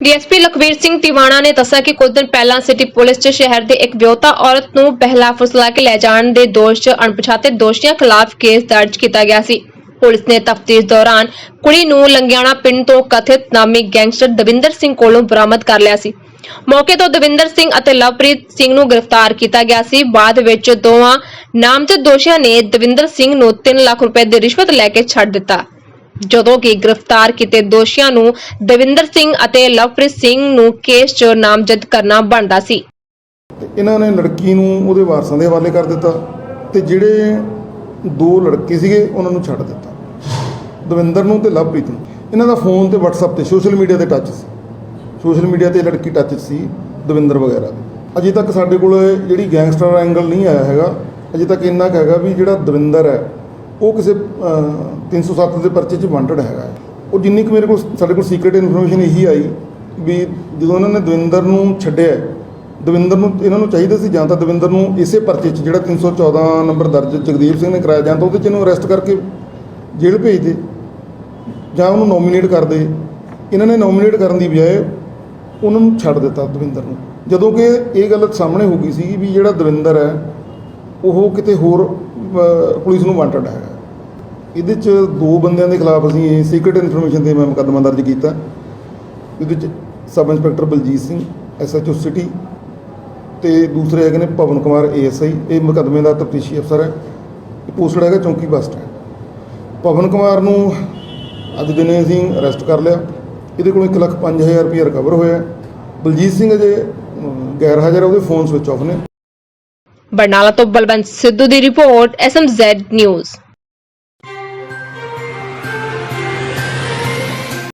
DSP Lakhvir Singh ਤਿਵਾਣਾ ਨੇ ਦੱਸਿਆ ਕਿ ਕੁਝ ਦਿਨ ਪਹਿਲਾਂ ਸਿਟੀ ਪੁਲਿਸ 'ਚ ਸ਼ਹਿਰ ਦੇ ਇੱਕ ਵਿਆਹੁਤਾ ਔਰਤ ਨੂੰ ਪਹਿਲਾ ਫੁਸਲਾ ਕੇ ਲੈ ਜਾਣ ਦੇ ਦੋਸ਼ 'ਚ ਅਣਪਛਾਤੇ ਦੋਸ਼ੀਆਂ ਖਿਲਾਫ ਕੇਸ ਦਰਜ ਕੀਤਾ ਗਿਆ ਸੀ। ਪੁਲਿਸ ਨੇ ਤਫਤੀਸ਼ ਦੌਰਾਨ ਕੁੜੀ ਨੂੰ ਲੰਗਿਆਣਾ ਪਿੰਡ ਤੋਂ ਕਥਿਤ ਨਾਮੀ ਗੈਂਗਸਟਰ ਦਵਿੰਦਰ ਸਿੰਘ ਕੋਲੋਂ ਬਰਾਮਦ ਕਰ ਲਿਆ ਸੀ। ਮੌਕੇ ਤੋਂ ਦਵਿੰਦਰ ਸਿੰਘ ਅਤੇ ਲਵਪ੍ਰੀਤ ਸਿੰਘ ਨੂੰ ਗ੍ਰਿਫਤਾਰ ਕੀਤਾ ਗਿਆ ਸੀ। ਬਾਅਦ ਵਿੱਚ ਦੋਵਾਂ ਨਾਮਜ਼ਦ ਦੋਸ਼ੀਆਂ ਨੇ ਦਵਿੰਦਰ ਸਿੰਘ ਨੂੰ 3 ਲੱਖ ਰੁਪਏ ਦੀ ਰਿਸ਼ਵਤ ਲੈ ਕੇ ਛੱਡ ਦਿੱਤਾ। ਜਦੋਂ ਕਿ ਗ੍ਰਿਫਤਾਰ ਕੀਤੇ ਦੋਸ਼ੀਆਂ ਨੂੰ ਦਵਿੰਦਰ ਸਿੰਘ ਅਤੇ ਲਵਪ੍ਰੀਤ ਸਿੰਘ ਨੂੰ ਕੇਸ 'ਚ ਨਾਮਜ਼ਦ ਕਰਨਾ ਬਣਦਾ ਸੀ। ਤੇ ਇਹਨਾਂ ਨੇ ਲੜਕੀ ਨੂੰ ਉਹਦੇ ਵਾਰਸਾਂ ਦੇ ਹਵਾਲੇ ਕਰ ਦਿੱਤਾ ਤੇ ਜਿਹੜੇ ਦੋ ਲੜਕੇ ਸੀਗੇ ਉਹਨਾਂ ਨੂੰ ਛੱਡ ਦਿੱਤਾ। ਦਵਿੰਦਰ ਨੂੰ ਤੇ ਲਵਪ੍ਰੀਤ ਨੂੰ। ਇਹਨਾਂ ਦਾ ਫੋਨ ਤੇ WhatsApp ਤੇ ਸੋਸ਼ਲ ਮੀਡੀਆ ਤੇ ਟੱਚ ਸੀ। ਸੋਸ਼ਲ ਮੀਡੀਆ ਤੇ ਲੜਕੀ ਟੱਚ ਸੀ ਦਵਿੰਦਰ ਵਗੈਰਾ ਦੇ। ਅਜੇ ਤੱਕ ਸਾਡੇ ਕੋਲ ਜਿਹੜੀ ਗੈਂਗਸਟਰ ਐਂਗਲ ਨਹੀਂ ਆਇਆ ਹੈਗਾ, ਅਜੇ ਤੱਕ ਇੰਨਾ ਕੁ ਹੈਗਾ ਵੀ ਜਿਹੜਾ ਦਵਿੰਦਰ ਹੈ ਉਹ ਕਿਸੇ ਅਹ, 307 ਦੇ ਪਰਚੇ 'ਚ ਵਾਂਟਡ ਹੈਗਾ। ਹੈ। ਉਹ ਜਿੰਨੀ ਕੁ ਮੇਰੇ ਕੋਲ ਸਾਡੇ ਕੋਲ ਸੀਕ੍ਰੀਟ ਇਨਫੋਰਮੇਸ਼ਨ ਇਹੀ ਆਈ ਵੀ ਜਦੋਂ ਉਹਨਾਂ ਨੇ ਦਵਿੰਦਰ ਨੂੰ ਛੱਡਿਆ ਦਵਿੰਦਰ ਨੂੰ ਇਹਨਾਂ ਨੂੰ ਚਾਹੀਦਾ ਸੀ ਜਾਂ ਤਾਂ ਦਵਿੰਦਰ ਨੂੰ ਇਸੇ ਪਰਚੇ 'ਚ ਜਿਹੜਾ 314 ਨੰਬਰ ਦਰਜ ਜਗਦੀਪ ਸਿੰਘ ਨੇ ਕਰਾਇਆ ਜਾਂ ਤਾਂ ਉਹਦੇ 'ਚ ਇਹਨੂੰ ਅਰੈਸਟ ਕਰਕੇ ਜੇਲ੍ਹ ਭੇਜ ਦੇ ਜਾਂ ਉਹਨੂੰ ਨੋਮੀਨੇਟ ਕਰ ਦੇ। ਇਹਨਾਂ ਨੇ ਨੋਮੀਨੇਟ ਕਰਨ ਦੀ ਬਜਾਏ ਉਹਨਾਂ ਨੂੰ ਛੱਡ ਦਿੱਤਾ ਦਵਿੰਦਰ ਨੂੰ। ਜਦੋਂ ਕਿ ਇਹ ਗੱਲ ਸਾਹਮਣੇ ਹੋ ਗਈ ਸੀ ਵੀ ਜਿਹੜਾ ਦਵਿੰਦਰ ਹੈ ਉਹ ਕਿਤੇ ਹੋਰ ਪੁਲਿਸ ਨੂੰ ਵਾਂਟਡ ਹੈਗਾ। ਇਹਦੇ 'ਚ ਦੋ ਬੰਦਿਆਂ ਦੇ ਖਿਲਾਫ ਅਸੀਂ ਇਹ ਸੀਕ੍ਰੀਟ ਇਨਫੋਰਮੇਸ਼ਨ ਤੇ ਮੈਂ ਮੁਕੱਦਮਾ ਦਰਜ ਕੀਤਾ। ਇਹਦੇ 'ਚ sub inspector Baljit Singh SHO city ਤੇ ਦੂਸਰੇ ਹੈਗੇ ਨੇ ਪਵਨ ਕੁਮਾਰ ਏਐਸਆਈ ਇਹ ਮੁਕੱਦਮੇ ਦਾ ਤਫਤੀਸ਼ੀ ਅਫਸਰ ਹੈ। ਇਹ ਪੋਸਟਡ ਹੈਗਾ ਚੌਂਕੀ ਬੱਸ ਸਟੈਂਡ ਪਵਨ ਕੁਮਾਰ ਨੂੰ ਅੱਜ ਦਿਨੇ ਅਸੀਂ ਅਰੈਸਟ ਕਰ ਲਿਆ। ਇਹਦੇ ਕੋਲੋਂ 1 ਲੱਖ 5000 ਰੁਪਏ ਰਿਕਵਰ ਹੋਇਆ ਬਲਜੀਤ ਸਿੰਘ ਅਜੇ ਗੈਰ ਹਾਜ਼ਰ ਉਹਦੇ ਫੋਨ ਸਵਿਚ ਆਫ ਨੇ। ਬਰਨਾਲਾ ਤੋਂ ਬਲਵੰਤ ਸਿੱਧੂ ਦੀ ਰਿਪੋਰਟ ਐਸਐਮਜ਼ੈਡ ਨਿਊਜ਼